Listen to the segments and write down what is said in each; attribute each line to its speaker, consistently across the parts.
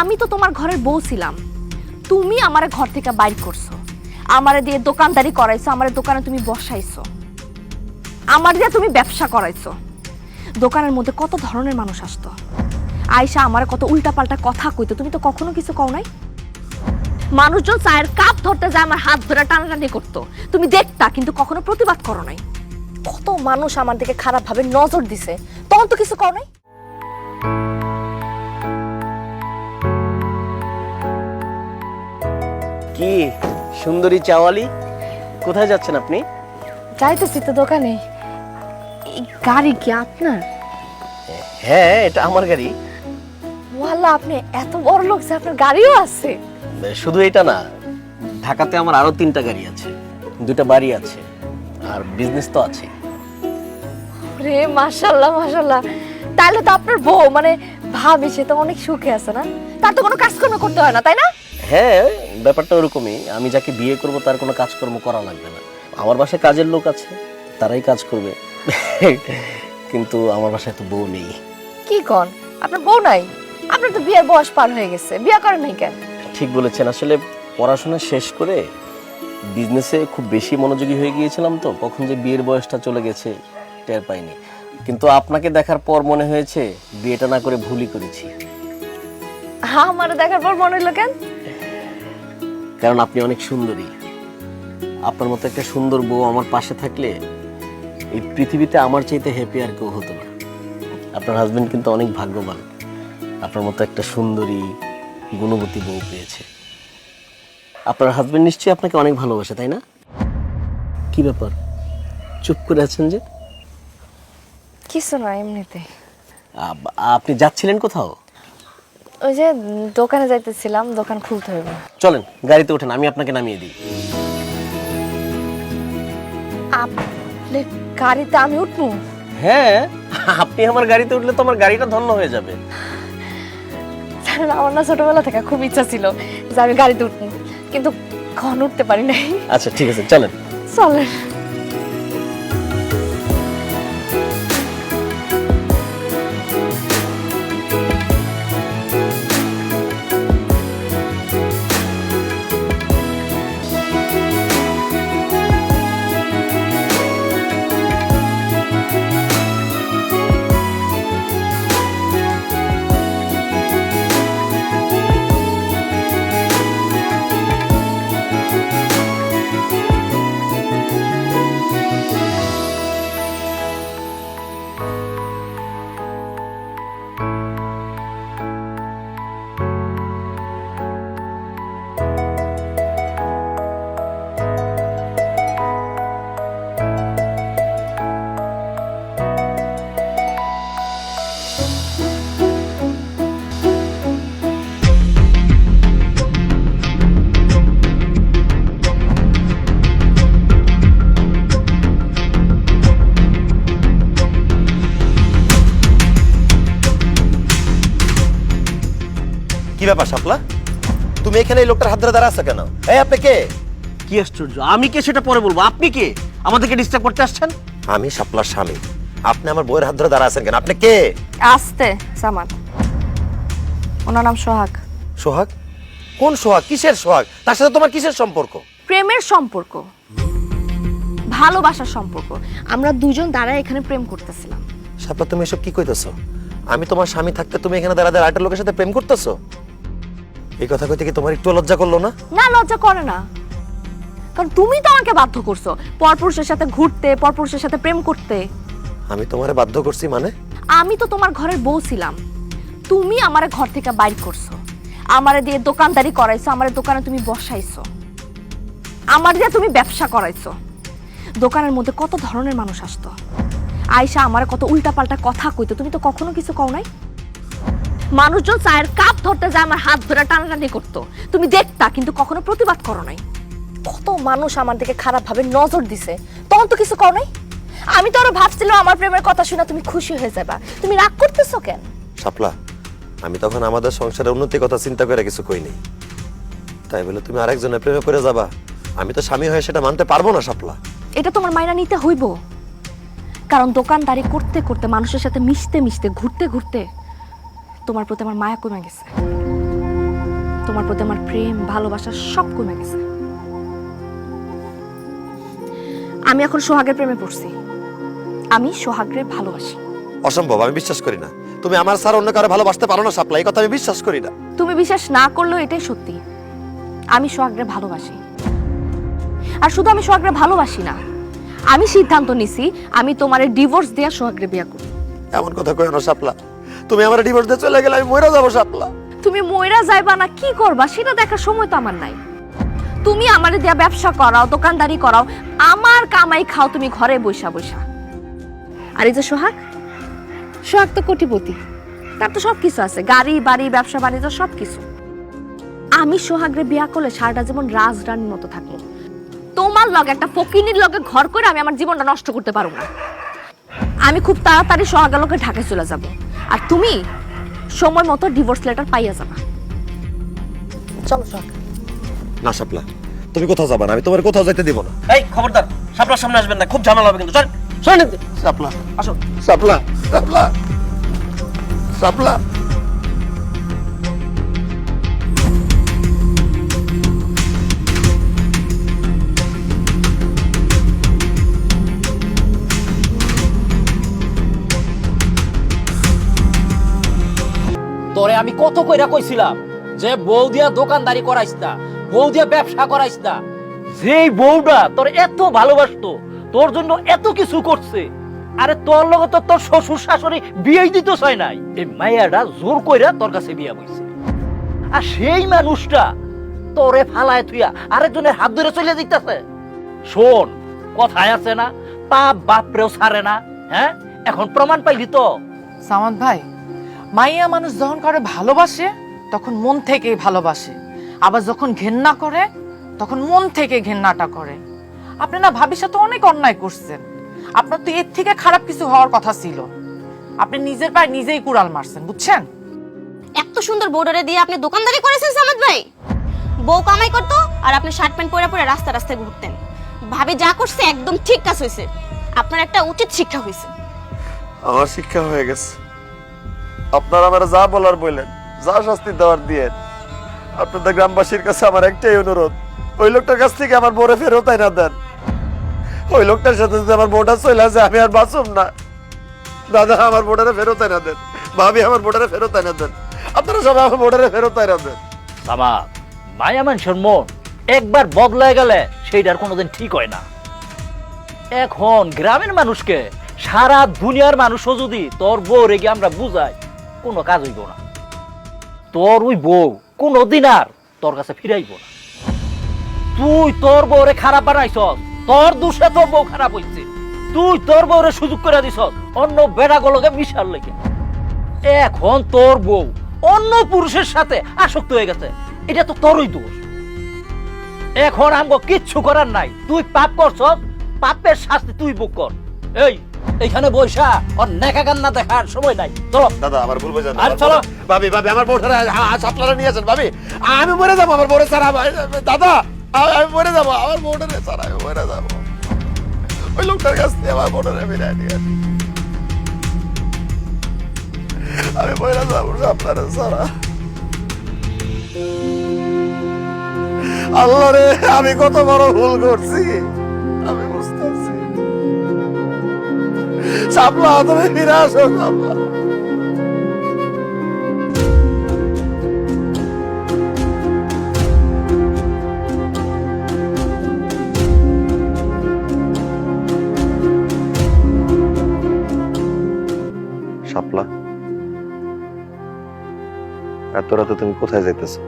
Speaker 1: আমি তো তোমার ঘরের বউ ছিলাম। তুমি আমারে ঘর থেকে বাইর করছ। আমারে দিয়ে দোকানদারি করাইছো, আমারে দোকানে তুমি বসাইছো। আমার দিয়ে তুমি ব্যবসা করাইছো। দোকানের মধ্যে কত ধরনের মানুষ আসতো। আয়সা আমার কত উল্টাপাল্টা কথা কইতো, তুমি তো কখনো কিছু কও নাই। মানুষজন চায়ের কাপ ধরতে যায়, আমার হাত ধরে টানাটানি করতো। তুমি দেখতা, কিন্তু কখনো প্রতিবাদ করো নাই। কত মানুষ আমার দিকে খারাপ ভাবে নজর দিছে, তখন তো কিছু করো নাই।
Speaker 2: কি সুন্দরী চাওয়ালি। কোথায় যাচ্ছেন আপনি?
Speaker 1: যাইতেছি তো দোকানে। এই গাড়ি কি আপনার?
Speaker 2: হ্যাঁ এটা আমার গাড়ি।
Speaker 1: ওয়াল্লা আপনি এত বড় লোক যে আপনার গাড়িও আছে।
Speaker 2: শুধু এটা না ঢাকাতে আমার আরও তিনটা গাড়ি আছে দুটা বাড়ি আছে আর বিজনেস তো আছে।
Speaker 1: রে মাশাল্লাহ মাশাল্লাহ তাহলে তো আপনার বউ মানে ভাবি সে তো অনেক সুখে আছে না? তার তো কোনো কাজকর্ম করতে হয় না তাই না?
Speaker 2: হ্যাঁ ব্যাপারটা ওরকমই। আমি যাকে বিয়ে করব তার কোনো কাজকর্ম করা লাগবে না। আমার বাসায় কাজের লোক আছে তারাই কাজ করবে। কিন্তু আমার বাসায় তো বউ নেই।
Speaker 1: কি কন? আপনার বউ নাই? আপনার তো বিয়ের বয়স পার হয়ে গেছে। বিয়ে করেন নাই কেন?
Speaker 2: ঠিক বলেছেন। আসলে পড়াশোনা শেষ করে বিজনেসে খুব বেশি মনোযোগী হয়ে গিয়েছিলাম তো কখন যে বিয়ের বয়সটা চলে গেছে টের পাইনি। কিন্তু আপনাকে দেখার পর মনে হয়েছে বিয়েটা না করে ভুলই করেছি।
Speaker 1: হ্যাঁ আমার দেখার পর মনে হলো কেন?
Speaker 2: কারণ আপনি অনেক সুন্দরী। আপনার মতো একটা সুন্দর বউ আমার পাশে থাকলে এই পৃথিবীতে আমার চাইতে হ্যাপি আর কেউ হতো না। আপনার হাজবেন্ড কিন্তু অনেক ভাগ্যবান। আপনার মতো একটা সুন্দরী গুণবতী বউ পেয়েছে। আপনার হাজবেন্ড নিশ্চয়ই আপনাকে অনেক ভালোবাসে তাই না? কি ব্যাপার? চুপ করে আছেন যে?
Speaker 1: কিছু না এমনিতে
Speaker 2: আপনি যাচ্ছিলেন কোথাও?
Speaker 1: ওই যে দোকানে যাইতেছিলাম দোকান খুলতে হবে
Speaker 2: চলেন গাড়িতে ওঠেন আমি আপনাকে নামিয়ে দিই।
Speaker 1: আপনি গাড়িতে আমি উঠবো?
Speaker 2: হ্যাঁ আপনি আমার গাড়িতে উঠলে তো আমার গাড়িটা ধন্য হয়ে যাবে।
Speaker 1: জানেন, আমার না ছোটবেলা থেকে খুব ইচ্ছা ছিল যে আমি গাড়িতে উঠবো কিন্তু কখন উঠতে পারি নাই।
Speaker 2: আচ্ছা ঠিক আছে চলেন।
Speaker 1: চলেন।
Speaker 3: ব্যাপার শাপলা? তুমি এখানে এই লোকটার হাত ধরে দাঁড়া আছো কেন? এই আপনি কে?
Speaker 2: কি আশ্চর্য আমি কে সেটা পরে বলব? আপনি কে? আমাদেরকে ডিস্টার্ব করতে আসছেন?
Speaker 3: আমি শাপলার স্বামী। আপনি আমার বউয়ের হাত ধরে দাঁড়া আছেন কেন? আপনি কে?
Speaker 1: আসতে সামান ওনার নাম সোহাগ।
Speaker 3: সোহাগ? কোন সোহাগ? কিসের সোহাগ? তার সাথে তোমার কিসের সম্পর্ক?
Speaker 1: প্রেমের সম্পর্ক। ভালোবাসার সম্পর্ক। আমরা দুজন দাঁড়ায় এখানে প্রেম করতেছিলাম।
Speaker 3: শাপলা তুমি এসব কি কইতেছো? আমি তোমার স্বামী থাকতে তুমি এখানে দাঁড়া দাঁড়া আরেকটা লোকের সাথে প্রেম করতেছো? এই কথা কইতে কি তোমার একটু লজ্জা করল না?
Speaker 1: না লজ্জা করে না। কারণ তুমি তো আমাকে বাধ্য করছ পরপুরুষের সাথে ঘুরতে পরপুরুষের সাথে প্রেম করতে।
Speaker 3: আমি তোমারে বাধ্য করছি মানে?
Speaker 1: আমি তো তোমার ঘরের বউ ছিলাম। তুমি আমারে ঘর থেকে বাইর করছ। আমারে দিয়ে দোকানদারি করাইছো আমারে দোকানে তুমি বসাইছো। আমার দিয়ে তুমি ব্যবসা করাইছো। দোকানের মধ্যে কত ধরনের মানুষ আসতো? আয়সা আমার কত উল্টাপাল্টা কথা কইতো তুমি তো কখনো কিছু কও নাই? মানুষজন চায়ের কাপ ধরতে যায় আমার হাত ধরে টানাটানি করতো। তুমি দেখতা কিন্তু কখনো প্রতিবাদ করো নাই। কত মানুষ আমার দিকে খারাপ ভাবে নজর দিছে। তখন তো কিছু করো নাই। আমি তো আরও ভাবছিলাম আমার প্রেমের কথা শুনে তুমি খুশি হয়ে যাবা। তুমি রাগ করতেছো কেন?
Speaker 3: শাপলা আমি তখন আমাদের সংসারের উন্নতির কথা চিন্তা করে কিছু কইনি তাই বলে তুমি আরেকজনের প্রেমে পড়ে যাবা। আমি তো স্বামী হয়ে সেটা মানতে পারব না শাপলা।
Speaker 1: এটা তোমার মাইনা নিতে হইব। কারণ দোকানদারি করতে করতে মানুষের সাথে মিশতে মিশতে ঘুরতে ঘুরতে তোমার প্রতি আমার মায়া কমে গেছে। তোমার প্রতি আমার প্রেম ভালোবাসা সব কমে গেছে। আমি এখন সোহাগের প্রেমে পড়ছি। আমি সোহাগরে ভালোবাসি।
Speaker 3: অসম্ভব আমি বিশ্বাস করি না। তুমি আমার স্যার অন্য কারও ভালোবাসতে পারো না সাপ্লাই এই কথা আমি বিশ্বাস করি না।
Speaker 1: তুমি বিশ্বাস না করলেও এটাই সত্যি। আমি সোহাগরে ভালোবাসি। আর শুধু আমি সোহাগরে ভালোবাসি না আমি সিদ্ধান্ত নিছি আমি তোমারে ডিভোর্স দেওয়া সোহাগরে বিয়ে করব।
Speaker 3: এমন কথা কই না সাপলা। তুমি আমার ডিভোর্স দিয়ে চলে গেলে আমি মরে যাব সাপলা
Speaker 1: তুমি মইরা যাইবা না, কি করবা? সেটা দেখার সময় তো আমার নাই। তুমি আমারে দেয়া ব্যবসা করাও, দোকানদারি করাও, আমার কামাই খাও, তুমি ঘরে বৈশা বৈশা আর এই যে সোহাগ সোহাগ তো কোটিপতি। তার তো সব কিছু আছে, গাড়ি, বাড়ি, ব্যবসা, বাণিজ্য সব কিছু আমি সোহাগরে বিয়া করলে সারাটা যেমন রাজরানীর মতো থাকব। তোমার লগে একটা ফকিনির লগে ঘর করে আমি আমার জীবনটা নষ্ট করতে পারব না। আমি খুব তাড়াতাড়ি সোহাগের লোকে ঢাকায় চলে যাব। আর তুমি সময় মতো ডিভোর্স লেটার পাইয়া যাবা। চলো সব
Speaker 3: না সাপলা তুমি কোথাও যাবা না আমি তোমার কোথাও যাইতে দিব না।
Speaker 2: এই খবরদার সাপলার সামনে আসবেন না খুব ঝামেলা হবে কিন্তু চল। চল
Speaker 3: সাপলা
Speaker 2: আসো
Speaker 3: সাপলা সাপলা সাপলা
Speaker 4: তোরে আমি কত কইরা কইছিলাম যে বউ দিয়া দোকানদারি করাইস না, বউ দিয়া ব্যবসা করাইস না। যেই বউটা তোর এত ভালোবাসতো, তোর জন্য এত কিছু করছে, আরে তোর লগে তো তোর শ্বশুর শাশুড়ি বিয়েই দিতে চায় নাই। এই মাইয়াটা জোর কইরা তোর কাছে বিয়া বইছে। আর সেই মানুষটা তোরে ফালায় থুইয়া আরেকজনের হাত ধরে চলে দিতেছে শোন, কথায় আছে না, পাপ বাপরেও ছাড়ে না হ্যাঁ? এখন প্রমাণ পাইলি তো?
Speaker 5: সামাদ ভাই মাইয়া মানুষ যখন করে ভালোবাসে তখন মন থেকেই ভালোবাসে। আবার যখন ঘেন্না করে তখন মন থেকে ঘেন্নাটা করে। আপনি না ভাবির সাথে অনেক অন্যায় করছেন। আপনার তো এর থেকে খারাপ কিছু হওয়ার কথা ছিল। আপনি নিজের পায়ে নিজেই কুড়াল মারছেন বুঝছেন?
Speaker 6: এত সুন্দর বউডারে দিয়ে আপনি দোকানদারি করেছেন সামাদ ভাই। বউ কামাই করতো আর আপনি শার্ট প্যান্ট পরে পরে রাস্তা রাস্তায় ঘুরতেন। ভাবি যা করছে একদম ঠিক কাজ হয়েছে। আপনার একটা উচিত শিক্ষা হয়েছে।
Speaker 3: আমার শিক্ষা হয়ে গেছে। আপনারা আমার যা বলার বললেন, যা শাস্তি দেওয়ার দিয়ে আপনাদের গ্রামবাসীর কাছে আমার একটাই অনুরোধ, ওই লোকটার কাছ থেকে আমার বউরে ফেরত না দেন। ওই লোকটার সাথে যদি আমার বউটা চলে আসে আমি আর বাঁচুম না। দাদা, আমার বোর্ডারে ফেরত না দেন, ভাবি, আমার বোর্ডারে ফেরত না দেন। আপনারা সবাই আমার বোর্ডারে ফেরত না দেন।
Speaker 4: সামা, মায়া মানুষের মন, একবার বদলায় গেলে সেইটার কোনোদিন ঠিক হয় না। এখন গ্রামের মানুষকে সারা দুনিয়ার মানুষও যদি তোর বউ রেগে আমরা বুঝাই কোনো কাজ হইব না। তোর ওই বউ কোনোদিন আর তোর কাছে ফিরাইব না। তুই তোর বউরে খারাপ বানাইছ তোর দোষে তোর বউ খারাপ হইছে। তুই তোর বউরে সুযোগ করে দিছ অন্য বেড়াগুলোকে মিশার লেগে। এখন তোর বউ অন্য পুরুষের সাথে আসক্ত হয়ে গেছে। এটা তো তোরই দোষ। এখন আমগো কিচ্ছু করার নাই। তুই পাপ করছ পাপের শাস্তি তুই বুক কর। এই এইখানে বৈশা ওর নেকা কান্না দেখার সময় নাই। চলো।
Speaker 3: দাদা আমার ভুল বোঝেন
Speaker 4: আর চলো।
Speaker 3: ভাবি ভাবি আমার বউটারে আপনারা নিয়ে আসেন ভাবি। আমি মরে যাব আমার বউরে ছাড়া দাদা আমি মরে যাব আমার বউটারে ছাড়া আমি মরে যাব। ওই লোকটার কাছ থেকে আমার বউটারে ফিরাই নিয়ে আসি। আমি মরে যাব আপনারা ছাড়া। আল্লাহ রে আমি কত বড় ভুল করছি। আমি সাপলা তুমি ফিরে আসো সাপলা। শাপলা এত রাতে তুমি কোথায় যাইতেছো?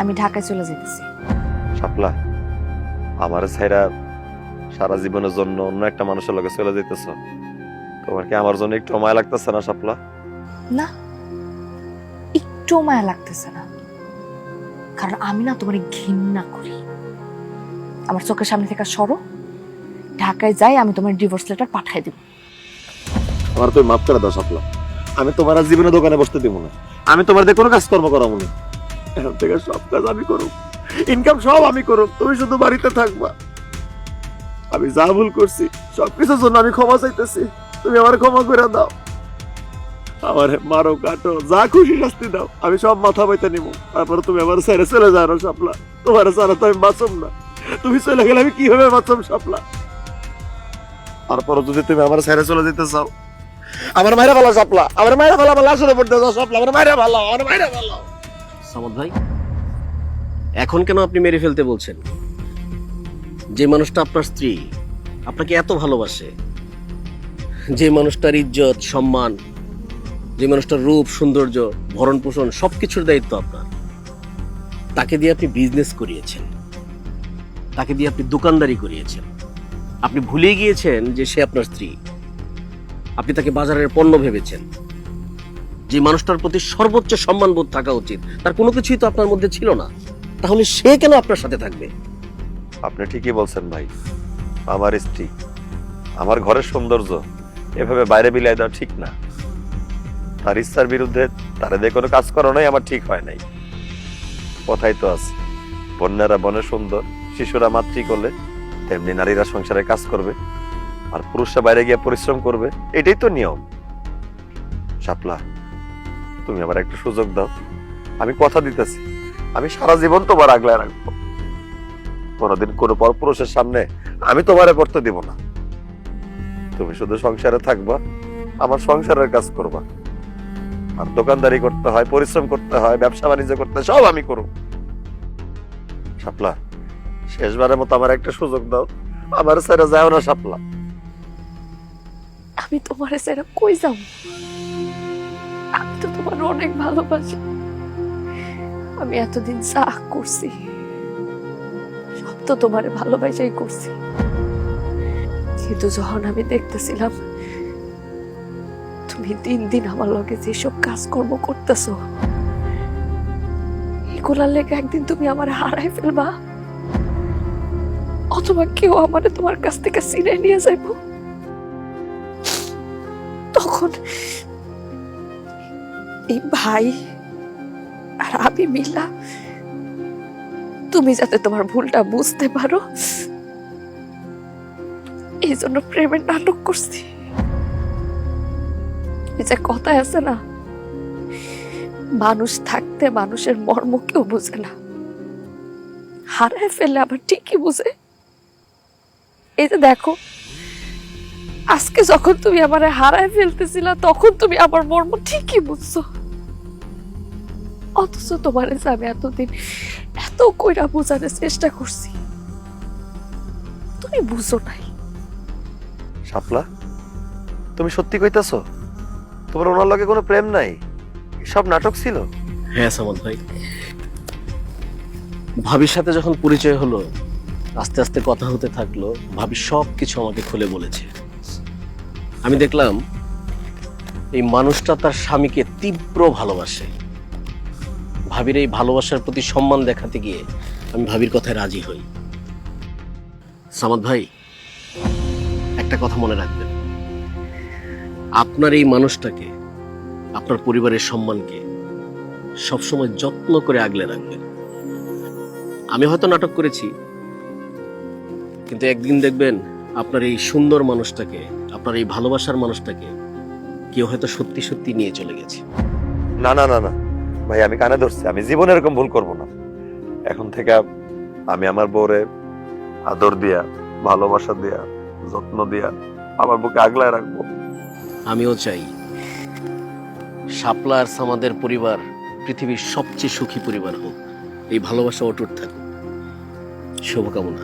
Speaker 1: আমি ঢাকায় চলে যেতেছি
Speaker 3: শাপলা আমার ছাইরা সারা জীবনের জন্য অন্য একটা মানুষের লগে চলে যাইতেছো? তোমার কি আমার জন্য একটু মায়া লাগতেছে না শাপলা?
Speaker 1: না একটু মায়া লাগতেছে না। কারণ আমি না তোমার ঘৃণা করি। আমার চোখের সামনে থেকে সরো ঢাকায় যাই আমি তোমার ডিভোর্স লেটার পাঠাই দিব।
Speaker 3: আমার তুমি মাফ করে দাও শাপলা। আমি তোমার আর জীবনে দোকানে বসতে দিব না। আমি তোমার দিয়ে কোনো কাজকর্ম করাবো না। এখন থেকে সব কাজ আমি করব ইনকাম সব আমি করব তুমি শুধু বাড়িতে থাকবা। আমি যা ভুল করছি সবকিছুর জন্য আমি ক্ষমা চাইতেছি। তুমি আমার ক্ষমা করে দাও। আমার মারো, কাটো, যা খুশি শাস্তি দাও। আমি সব মাথা বইতে নিব তারপরে তুমি আমার ছেড়ে চলে যাও সাপলা তোমার ছাড়া তো আমি বাঁচব না। তুমি চলে গেলে আমি কীভাবে বাঁচব সাপলা তারপরে যদি তুমি আমার চলে যেতে চাও, আমার ভালো সাপলা আমার ভালো সাপলা আমার ভালো আমার ভালো
Speaker 2: সামদ ভাই, এখন কেন আপনি মেরে ফেলতে বলছেন? যে মানুষটা আপনার স্ত্রী, আপনাকে এত ভালোবাসে যে মানুষটার ইজ্জত, সম্মান, যে মানুষটার রূপ, সৌন্দর্য, ভরণ পোষণ সব কিছুর দায়িত্ব আপনার। তাকে দিয়ে আপনি বিজনেস করিয়েছেন। তাকে দিয়ে আপনি দোকানদারি করিয়েছেন। আপনি ভুলে গিয়েছেন যে সে আপনার স্ত্রী। আপনি তাকে বাজারের পণ্য ভেবেছেন। যে মানুষটার প্রতি সর্বোচ্চ সম্মানবোধ থাকা উচিত। তার কোনো কিছুই তো আপনার মধ্যে ছিল না। তাহলে সে কেন আপনার সাথে থাকবে?
Speaker 3: আপনি ঠিকই বলছেন ভাই। আমার স্ত্রী, আমার ঘরের সৌন্দর্য এভাবে বাইরে বিলাই দেওয়া ঠিক না। তার ইচ্ছার বিরুদ্ধে তারা দিয়ে কোনো কাজ করানোই আমার ঠিক হয় নাই। কথাই তো আছে, বন্যারা বনে সুন্দর, শিশুরা মাতৃ করলে তেমনি নারীরা সংসারে কাজ করবে, আর পুরুষরা বাইরে গিয়ে পরিশ্রম করবে, এটাই তো নিয়ম। শাপলা, তুমি আমার একটা সুযোগ দাও। আমি কথা দিতেছি, আমি সারা জীবন তোমার আগলায় রাখব। কোনোদিন কোনো পর পুরুষের সামনে আমি তোমারে করতে দিব না। তুমি শুধু সংসারে থাকবা, আমার সংসারের কাজ করবা। আর দোকানদারি করতে হয়, পরিশ্রম করতে হয়, ব্যবসা বাণিজ্য করতে সব আমি করব। শাপলা, শেষবারের মতো আমার একটা সুযোগ দাও। আমার ছেড়ে যাও না শাপলা।
Speaker 7: আমি তোমার সেরা কই যাব? আমি তো তোমার অনেক ভালোবাসি। আমি এতদিন যা করছি, সব তো তোমার ভালোবাসাই করছি। কিন্তু যখন আমি দেখতেছিলাম, তুমি দিন দিন আমার লগে যেসব কাজকর্ম করতেছো, এগুলার লেগে একদিন তুমি আমার হারাই ফেলবা, অথবা কেউ আমারে তোমার কাছ থেকে চিনে নিয়ে যাইবো। তখন এই ভাই আর আমি মিলা, তুমি যাতে তোমার ভুলটা বুঝতে পারো এই জন্য প্রেমের নাটক করছি। যে কথায় আছে না, মানুষ থাকতে মানুষের মর্ম কেউ বুঝে না। হারায় ফেলে আবার ঠিকই বুঝে। এই যে দেখো, আজকে যখন তুমি আমার হারায় ফেলতেছিলা, তখন তুমি আমার মর্ম ঠিকই বুঝছ। অথচ তোমার আমি এতদিন এত কইরা বোঝানোর চেষ্টা করছি, তুমি বুঝো নাই।
Speaker 3: শাপলা, তুমি সত্যি কইতাছ? তোমার ওনার লগে কোনো প্রেম নাই? সব নাটক ছিল?
Speaker 2: হ্যাঁ সামদ ভাই। ভাবির সাথে যখন পরিচয় হলো, আস্তে আস্তে কথা হতে থাকল, ভাবি সব কিছু আমাকে খুলে বলেছে। আমি দেখলাম, এই মানুষটা তার স্বামীকে তীব্র ভালোবাসে। ভাবির এই ভালোবাসার প্রতি সম্মান দেখাতে গিয়ে আমি ভাবির কথায় রাজি হই। সামাদ ভাই একটা কথা মনে রাখবেন। আপনার এই মানুষটাকে, আপনার পরিবারের সম্মানকে সবসময় যত্ন করে আগলে রাখবেন। আমি হয়তো নাটক করেছি, কিন্তু একদিন দেখবেন আপনার এই সুন্দর মানুষটাকে, আপনার এই ভালোবাসার মানুষটাকে কেউ হয়তো সত্যি সত্যি নিয়ে চলে গেছে।
Speaker 3: না না না না। ভাই, আমি কানে ধরছি। আমি জীবনে এরকম ভুল করব না। এখন থেকে আমি আমার বউরে আদর দিয়া, ভালোবাসা দিয়া যত্ন দিয়া আমার বুকে আগলায় রাখব।
Speaker 2: আমিও চাই শাপলা আর সামাদের পরিবার পৃথিবীর সবচেয়ে সুখী পরিবার হোক। এই ভালোবাসা অটুট থাকুক। শুভকামনা।